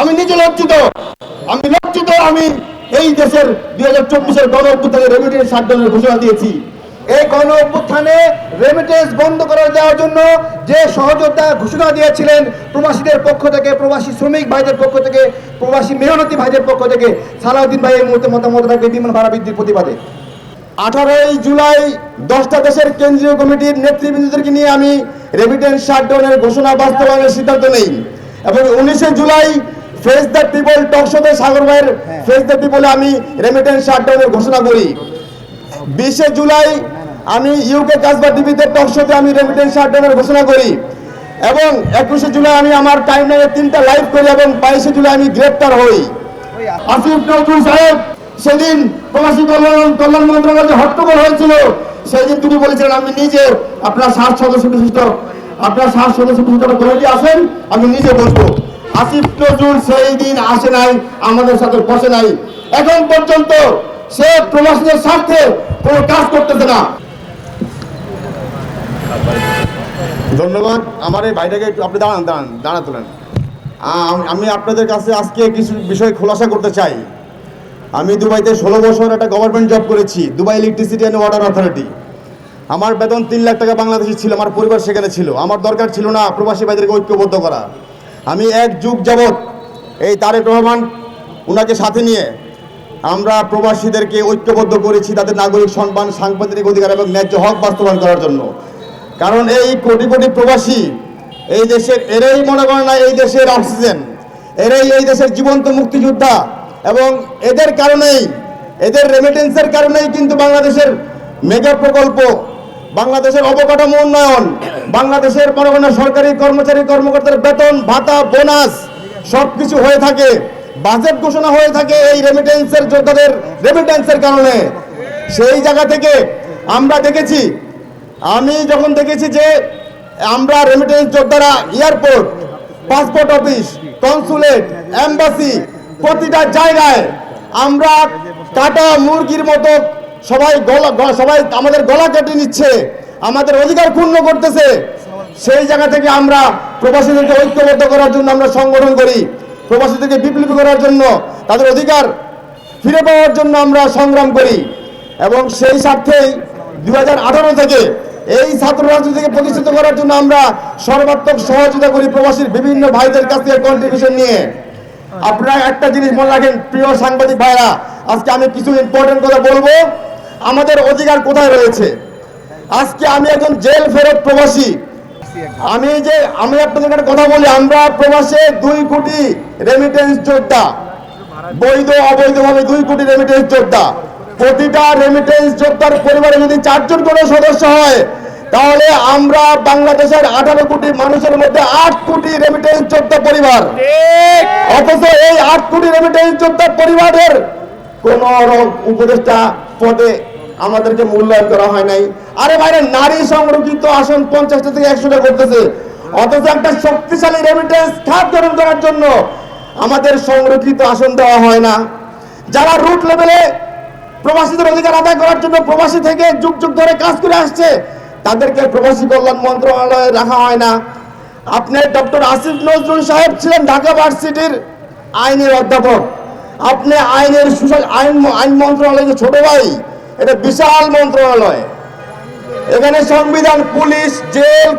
আমি নিজে লজ্জিত। আমি লজ্জিত, আমি এই দেশের দুই হাজার চব্বিশের গণ অভ্যুত্থানে রেমিটেন্স শাটডাউনের ঘোষণা দিয়েছি। এই গণ অভ্যুত্থানে রেমিটেন্স বন্ধ করে দেওয়ার জন্য যে সহযোগিতা ঘোষণা দিয়েছিলেন প্রবাসীদের পক্ষ থেকে, প্রবাসী শ্রমিক ভাইদের পক্ষ থেকে, প্রবাসী মেহনতি ভাইদের পক্ষ থেকে, সালাউদ্দিন ভাই এই মুহূর্তে মতামত রাখবে বিমান ভাড়া বৃদ্ধির প্রতিবাদে। আঠারোই জুলাই দশটা দেশের কেন্দ্রীয় কমিটির নেতৃবৃন্দদেরকে নিয়ে আমি রেমিটেন্স শাটডাউনের ঘোষণা বাস্তবায়নের সিদ্ধান্ত নেই। এবং উনিশে জুলাই ফেস দ্য পিপল টকশোতে সাগর ভাইয়ের ফেস দ্য পিপলে আমি রেমিটেন্স শাটডাউনের ঘোষণা করি। বিশে জুলাই আমি ইউকে কাজবা টিভিতে টকশোতে আমি রেমিটেন্স শাটডাউনের ঘোষণা করি। এবং একুশে জুলাই আমি আমার টাইম লাইনে তিনটা লাইভ করি এবং বাইশে জুলাই আমি গ্রেপ্তার হই। আসিফ নজরুল সাহেব সেদিন প্রবাসী কল্যাণ কল্যাণ মন্ত্রণালয়ে যে হট্টগোল হয়েছিল সেই দিন তিনি বলেছিলেন আমি নিজে আপনার সাত সদস্য বিশিষ্ট আপনার সাত সদস্য বিশিষ্ট কমিটি আসেন আমি নিজে বসবো। আসিফ নজরুল সেই দিন আসে নাই, আমাদের সাথে বসে নাই। এখন পর্যন্ত সে প্রবাসীদের স্বার্থে কোনো কাজ করতেছে না। ধন্যবাদ। আমার এই ভাইটাকে আপনি দাঁড়ান দাঁড়ান, দাঁড়া তোলেন। আমি আপনাদের কাছে আজকে কিছু বিষয় খোলাসা করতে চাই। আমি দুবাইতে ষোলো বছর একটা গভর্নমেন্ট জব করেছি, Dubai electricity and water authority আমার বেতন তিন লাখ টাকা বাংলাদেশি ছিল, আমার পরিবার সেখানে ছিল। আমার দরকার ছিল না প্রবাসী ভাইদেরকে ঐক্যবদ্ধ করা। আমি এক যুগ যাবৎ এই তারেক রহমান ওনাকে সাথে নিয়ে আমরা প্রবাসীদেরকে ঐক্যবদ্ধ করেছি তাদের নাগরিক সম্মান, সাংবাদিক অধিকার এবং ন্যায্য হক বাস্তবায়ন করার জন্য। কারণ এই কোটি কোটি প্রবাসী এই দেশের, এরাই মনে করে না এই দেশের অক্সিজেন, এরাই এই দেশের জীবন্ত মুক্তিযোদ্ধা এবং এদের কারণেই, এদের রেমিটেন্সের কারণেই কিন্তু বাংলাদেশের মেগা প্রকল্প বাংলাদেশের অবকাঠামো উন্নয়ন, বাংলাদেশের করেন সরকারি কর্মচারী কর্মকর্তার বেতন, ভাতা, বোনাস সব কিছু হয়ে থাকে। বাজেট ঘোষণা হয়ে থাকে এই রেমিটেন্সের যোদ্ধাদের রেমিটেন্সের কারণে। সেই জায়গা থেকে আমরা দেখেছি, আমি যখন দেখেছি যে আমরা রেমিটেন্স যোদ্ধারা airport passport office consulate embassy প্রতিটা জায়গায় আমরা কাটা মুরগির মতো সবাই গলা সবাই আমাদের গলা কেটে নিচ্ছে, আমাদের অধিকার পূর্ণ করতেছে। সেই জায়গা থেকে আমরা প্রবাসীদেরকে ঐক্যবদ্ধ করার জন্য আমরা সংগঠন করি, প্রবাসীদেরকে বিপ্লবী করার জন্য, তাদের অধিকার ফিরে পাওয়ার জন্য আমরা সংগ্রাম করি। এবং সেই স্বার্থেই দু হাজার আঠারো থেকে এই ছাত্র রাজনীতিকে প্রতিষ্ঠিত করার জন্য আমরা সর্বাত্মক সহযোগিতা করি প্রবাসীর বিভিন্ন ভাইদের কাছ থেকে কন্ট্রিবিউশন নিয়ে। আপনারা একটা জিনিস মনে রাখেন, প্রিয় সাংবাদিক ভাইরা, আজকে আমি কিছু ইম্পর্টেন্ট কথা বলব। আমাদের অধিকার কোথায় রয়েছে? আজকে আমি একজন জেল ফেরত প্রবাসী। আমি যে, আমি আপনাদের একটা কথা বলি, আমরা প্রবাসে দুই কোটি রেমিটেন্স যোদ্ধা। বৈধ, অবৈধভাবে দুই কোটি রেমিটেন্স যোদ্ধা। প্রতিটা রেমিটেন্স যোদ্ধার পরিবারে যদি চারজন করে সদস্য হয়, তাহলে আমরা বাংলাদেশের আঠারো কোটি মানুষের মধ্যে আট কোটি রেমিটেন্স যোদ্ধা পরিবার। অথচ এই আট কোটি রেমিটেন্স যোদ্ধা পরিবারের কোন উপদেষ্টা পদে আমাদেরকে মূল্যায়ন করা হয় নাই। আরে বাইরে নারী সংরক্ষিত আসন পঞ্চাশটা থেকে একশোটা করতেছে। অথচ একটা শক্তিশালী রেমিটেন্স খাত গ্রহণ করার জন্য আমাদের সংরক্ষিত আসন দেওয়া হয় না। যারা রুট লেভেলে প্রবাসীদের অধিকার আদায় করার জন্য প্রবাসী থেকে যুগ যুগ ধরে কাজ করে আসছে, তাদেরকে প্রবাসী কল্যাণ মন্ত্রণালয়ে রাখা হয় না। আপনি ডক্টর আসিফ নজরুল সাহেব ছিলেন ঢাকা ভার্সিটির আইনের অধ্যাপক। আপনি আইনের সুশাসন, আইন আইন মন্ত্রণালয় যে ছোট ভাই। এটা বিশাল মন্ত্রণালয়। এখানে সংবিধান, পুলিশ, জেল,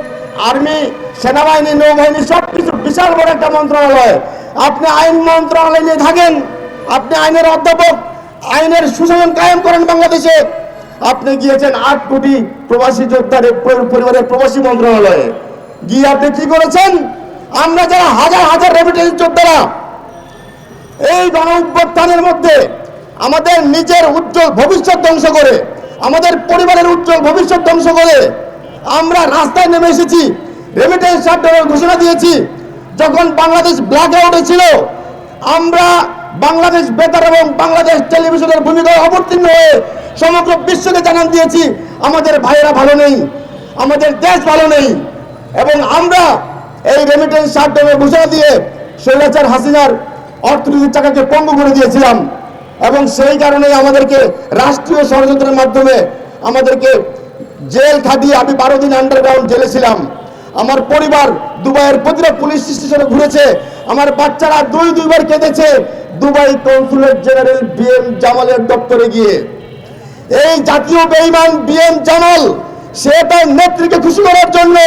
আর্মি, সেনাবাহিনী, নৌবাহিনী সব কিছু বিশাল বড় একটা মন্ত্রণালয়। আপনি আইন মন্ত্রণালয় নিয়ে থাকেন, আপনি আইনের অধ্যাপক, আইনের সুশাসন কায়েম করেন বাংলাদেশে। আপনি গিয়েছেন আট কোটি প্রবাসী যোদ্ধার পরি- পরিবারের প্রবাসী মন্ত্রণালয়ে। গিয়ে আপনি কি করেছেন? আমরা যারা হাজার হাজার রেমিটেন্স যোদ্ধারা, এই গণ মধ্যে আমাদের নিজের উজ্জ্বল ভবিষ্যৎ ধ্বংস করে, আমাদের পরিবারের উজ্জ্বল ভবিষ্যৎ ধ্বংস করে, আমরা রাস্তায় নেমে এসেছি রেমিটেন্স শাটডাউনের ঘোষণা দিয়েছি, যখন বাংলাদেশ ব্ল্যাক আউটে ছিল, আমরা বাংলাদেশ বেতার এবং বাংলাদেশ টেলিভিশনের ভূমিকায় অবতীর্ণ হয়ে সমগ্র বিশ্বকে জানান দিয়েছি, আমাদের ভাইয়েরা ভালো নেই, আমাদের দেশ ভালো নেই, এবং আমরা এই রেমিটেন্স শাটডাউনের ঘোষণা দিয়ে স্বৈরাচার হাসিনার অর্থনীতির চাকাকে পঙ্গু করে দিয়েছিলাম। এবং সেই কারণেই আমাদেরকে রাষ্ট্রীয় ষড়যন্ত্রের মাধ্যমে আমাদেরকে জেল খাটিয়ে আমি বারো দিন আন্ডারগ্রাউন্ড জেলে ছিলাম। আমার পরিবার দুবাইয়ের প্রতিটা পুলিশ স্টেশনে ঘুরেছে। আমার বাচ্চারা দুই দুইবার কেঁদেছে দুবাই কনসুলেট জেনারেল বিএম জামালের দপ্তরে গিয়ে। এই জাতীয় বেইমান বিএম জামাল, সে তার নেত্রীকে খুশি করার জন্য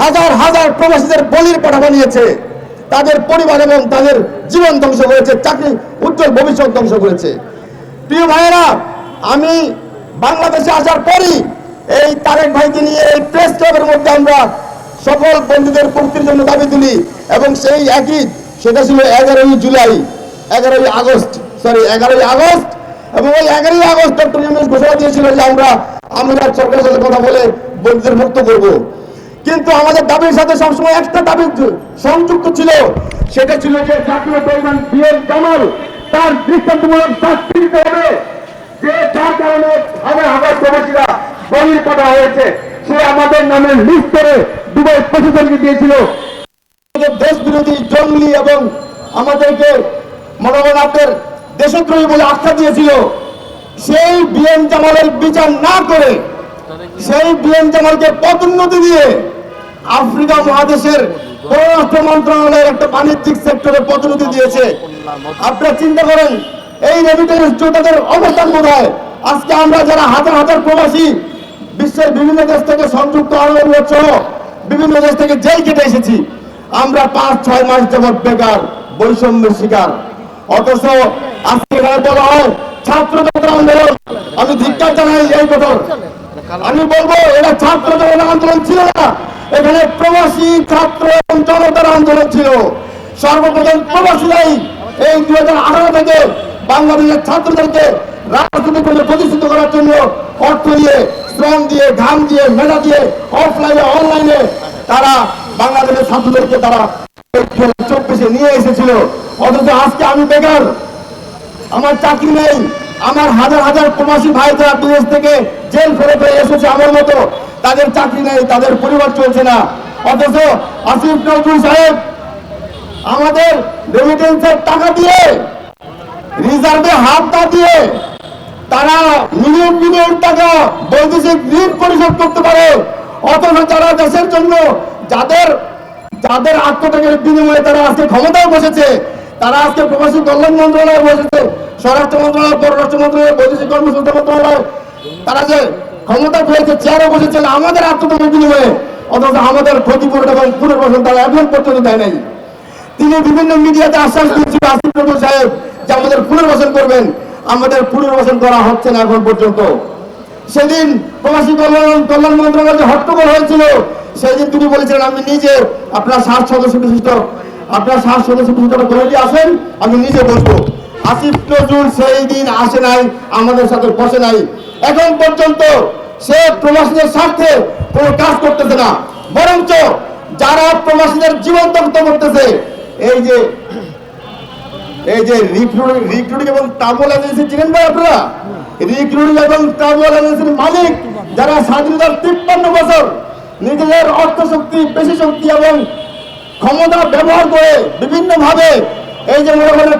হাজার হাজার প্রবাসীদের বলির পাঠা বানিয়েছে। তাদের পরিবার এবং তাদের জীবন ধ্বংস করেছে, চাকরি উজ্জ্বল ভবিষ্যৎ ধ্বংস করেছে। প্রিয় ভাইয়েরা, আমি বাংলাদেশে আসার পরই এই তারেক ভাইকে নিয়ে এই প্রেস ক্লাবের মধ্যে আমরা সকল বন্ধুদের মুক্তির জন্য দাবি তুলি এবং সেই একই, সেটা ছিল এগারোই জুলাই, এগারোই আগস্ট সরি এগারোই আগস্ট এবং ওই এগারোই আগস্ট ডক্টর ইউনুস ঘোষণা দিয়েছিল যে আমরা আমরা সরকারের সাথে কথা বলে বন্ধুদের মুক্ত করব। কিন্তু আমাদের দাবির সাথে সবসময় একটা দাবি সংযুক্ত ছিল, সেটা ছিল যে জাতীয় পরিমাণ বিএম জামাল তার দৃষ্টান্তমূলক শাস্তি দিতে হবে। যে যার কারণে হাজার হাজার প্রবাসীরা বলির পাঠা হয়েছে, সে আমাদের নামে লিস্ট করে দুবাই প্রশাসনকে দিয়েছিল। দেশ বিরোধী জঙ্গলি এবং আমাদেরকে মনে আপনার দেশদ্রোহী বলে আখ্যা দিয়েছিল। সেই বিএম জামালের বিচার না করে, সেই বিএম জামালকে পদোন্নতি দিয়ে আফ্রিকা মহাদেশের পররাষ্ট্র মন্ত্রণালয়ের একটা বাণিজ্যিক সেক্টরে পদোন্নতি দিয়েছে। আপনারা চিন্তা করেন, এই রেমিটেন্স যোদ্ধাদের অবস্থান কোথায়? আজকে আমরা যারা হাজার হাজার প্রবাসী বিশ্বের বিভিন্ন দেশ থেকে সংযুক্ত আরব সহ বিভিন্ন দেশ থেকে জেল কেটে এসেছি, আমরা পাঁচ, ছয় মাস যাবৎ বেকার, বৈষম্যের শিকার। অথচ আজকে বলা হয় ছাত্র আন্দোলন। আমি ধিক্কার জানাই এই কথা আমি বলব এটা ছাত্র জনতার আন্দোলন ছিল না। এখানে প্রবাসী ছাত্র এবং জনতার আন্দোলন ছিল। সর্বপ্রথম প্রবাসীরাই এই দুই হাজার আঠারো থেকে বাংলাদেশের ছাত্রদেরকে রাজনৈতিক করে প্রতিষ্ঠিত করার জন্য অর্থ দিয়ে, শ্রম দিয়ে, ঘাম দিয়ে, মেধা দিয়ে অফলাইনে অনলাইনে তারা বাংলাদেশের ছাত্রদেরকে তারা চব্বিশে নিয়ে এসেছিল। অথচ আজকে আমি বেকার, আমার চাকরি নেই। আমার হাজার হাজার প্রবাসী ভাই যারা বিদেশ থেকে জেল ফেরত হয়ে এসেছে আমার মতো, তাদের চাকরি নেই, তাদের পরিবার চলছে না। অথচ আসিফ নজরুল সাহেব আমাদের রেমিটেন্সের টাকা দিয়ে রিজার্ভে হাত না দিয়ে তারা মিলিয়ন মিলিয়ন টাকা বৈদেশিক ঋণ পরিশোধ করতে পারে। অথচ তারা দেশের জন্য যাদের যাদের আত্মত্যাগের বিনিময়ে তারা আজকে ক্ষমতায় বসেছে, তারা আজকে প্রবাসী কল্যাণ মন্ত্রণালয়ে বসেছে। স্বরাষ্ট্র মন্ত্রণালয়, পররাষ্ট্র মন্ত্রণালয়, বৈদেশিক কর্মসূত্র মন্ত্রণালয়, তারা যে ক্ষমতা পেয়েছে চেয়ারে বসেছে, আমাদের আত্মত্যাগের বিনিময়ে অথচ আমাদের ক্ষতিপূরণ এবং পুনর্বাসন তারা এখন পর্যন্ত দেয় নাই। তিনি বিভিন্ন মিডিয়াতে আশ্বাস দিচ্ছিল আসিফ নজরুল সাহেব, যে আমাদের পুনর্বাসন করবেন। আমাদের পুনর্বাসন করা হচ্ছে না এখন পর্যন্ত। সেদিন প্রবাসী কল্যাণ কল্যাণ মন্ত্রণালয়ে যে হট্টগোল হয়েছিল, সেদিন তিনি বলেছিলেন, আমি নিজে আপনার সাত সদস্য বিশিষ্ট আপনার সাত সদস্য বিশিষ্ট কমিটি আসেন, আমি নিজে বসবো। আসিফ নজরুল সেই দিন আসে নাই, আমাদের সাথে বসে নাই। এখন পর্যন্ত সে প্রবাসীদের স্বার্থে কোনো কাজ করতেছে না। বরঞ্চ যারা প্রবাসীদের জীবন দগ্ধ করতেছে, এই যে এই যে রিক্রুটিং রিক্রুটিং এবং ট্রাভেল এজেন্সি, চিনেন ভাই আপনারা? রিক্রুটিং এবং ট্রাভেল এজেন্সির মালিক যারা স্বাধীনতার তিপ্পান্ন বছর নিজেদের অর্থ শক্তি পেশি শক্তি এবং ক্ষমতা ব্যবহার করে বিভিন্ন ভাবে এই যে মনে করেন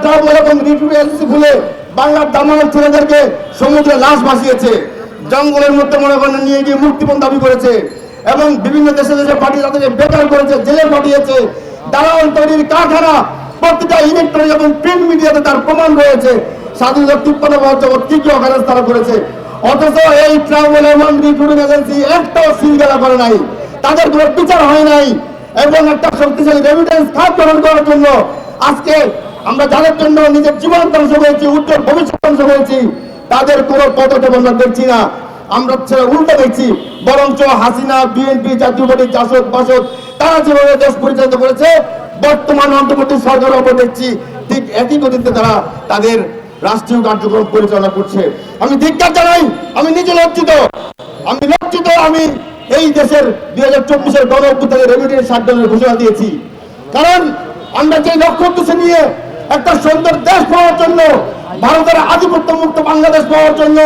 এবং রিক্রুটিং এজেন্সি খুলে বাংলার দামাল ছেলেদেরকে সমুদ্রে লাশ ভাসিয়েছে, জঙ্গলের মধ্যে মনে করেন নিয়ে গিয়ে মুক্তিপণ দাবি করেছে এবং বিভিন্ন দেশে দেশে পাঠিয়ে তাদেরকে বেকার করেছে, জেলে পাঠিয়েছে। দালাল তৈরির কারখানা, প্রতিটা ইলেকট্রনিক এবং প্রিন্ট মিডিয়াতে তার প্রমাণ রয়েছে। স্বাধীনতা তিপ্পান্ন বছর কি অকারেন্স তারা করেছে? অথচ এই ট্রাভেল এবং রিক্রুটিং এজেন্সি একটাও সিলগালা করে নাই। তাদের কোনো বিচার হয় নাই। এবং একটা শক্তিশালী রেমিটেন্স খাত গ্রহণ করার জন্য আজকে আমরা যাদের জন্য নিজের জীবন ধ্বংস করেছি, উজ্জ্বল ভবিষ্যৎ ধ্বংস করেছি, তাদের কোনো পদক্ষেপ আমরা দেখছি না। আমরা সেটা উল্টো দেখছি, বরঞ্চ হাসিনা বিএনপি জাতীয় পার্টি, জাসদ, বাসদ, তারা যেভাবে দেশ পরিচালিত করেছে, বর্তমান অন্তর্বর্তী সরকারের ওপর দেখছি, ঠিক একই গতিতে তারা তাদের রাষ্ট্রীয় কার্যক্রম পরিচালনা করছে। আমি ধিক্কার জানাই, আমি নিজে লজ্জিত, আমি লজ্জিত, আমি এই দেশের দুই হাজার চব্বিশের গণ অভ্যুত্থানে রেমিটেন্স ষাট ঘোষণা দিয়েছি। কারণ আমরা যে লক্ষ্য উদ্দেশ্যে নিয়ে একটা সুন্দর দেশ পাওয়ার জন্য, ভারতের আধিপত্য মুক্ত বাংলাদেশ পাওয়ার জন্য,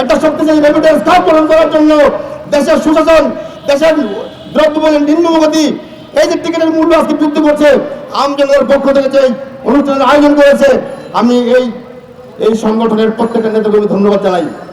একটা শক্তিশালী রেমিটেন্স গ্রহণ করার জন্য, দেশের সুশাসন, দেশের দ্রব্যমূল্যের নিম্নগতি এই যে টিকিটের মূল্য আজকে বৃদ্ধি করছে আমজনের পক্ষ থেকে যে অনুষ্ঠানের আয়োজন করেছে, আমি এই এই সংগঠনের প্রত্যেকটা নেতাকে ধন্যবাদ জানাই।